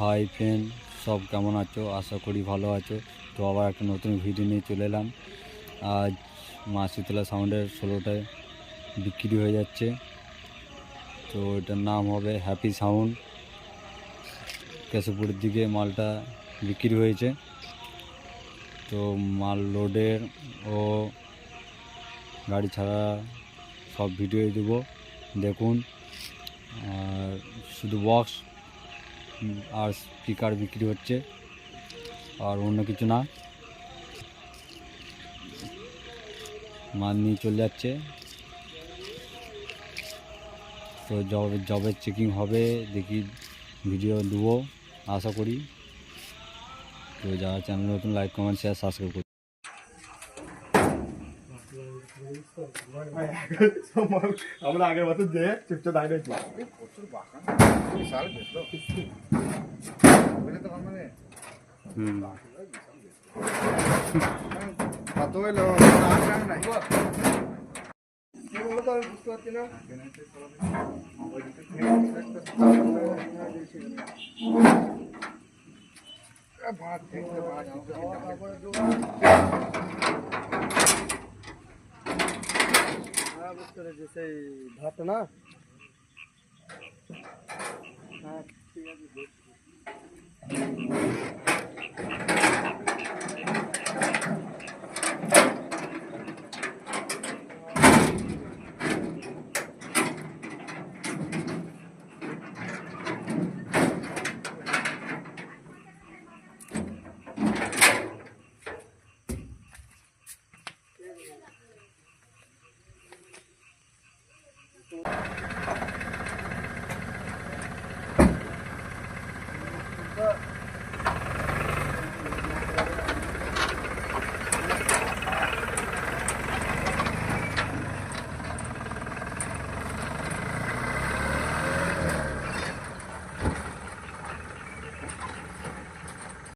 Hi friend সব কেমন আছো? আশা করি ভালো আছো। তো আবার একটা নতুন ভিডিও নিয়ে চলে এলাম। আজ মা শীতলা সাউন্ডের ষোলোটায় বিক্রি হয়ে যাচ্ছে। তো এটার নাম হবে হ্যাপি সাউন্ড কেশবপুরের দিকে মালটা বিক্রি হয়েছে। তো মাল লোডের ও গাড়ি ছাড়া সব ভিডিও দেবো। দেখুন। আর শুধু বক্স আর স্পিকার বিক্রি হচ্ছে আর অন্য কিছু না। মাল নিয়ে চলে যাচ্ছে। তো জব জবের চেকিং হবে, দেখি ভিডিও দেবো, আশা করি। তো যারা চ্যানেল নতুন লাইক কমেন্ট শেয়ার সাবস্ক্রাইব আমরা আগের বছর যে চুপচাপ দাঁড়িয়ে রয়েছি হুম। কত নাই বুঝতে পারছি না ভাত দেখতে হ্যাঁ বুঝতে পেরেছি সেই ভাত না হ্যাঁ ঠিক আছে Look.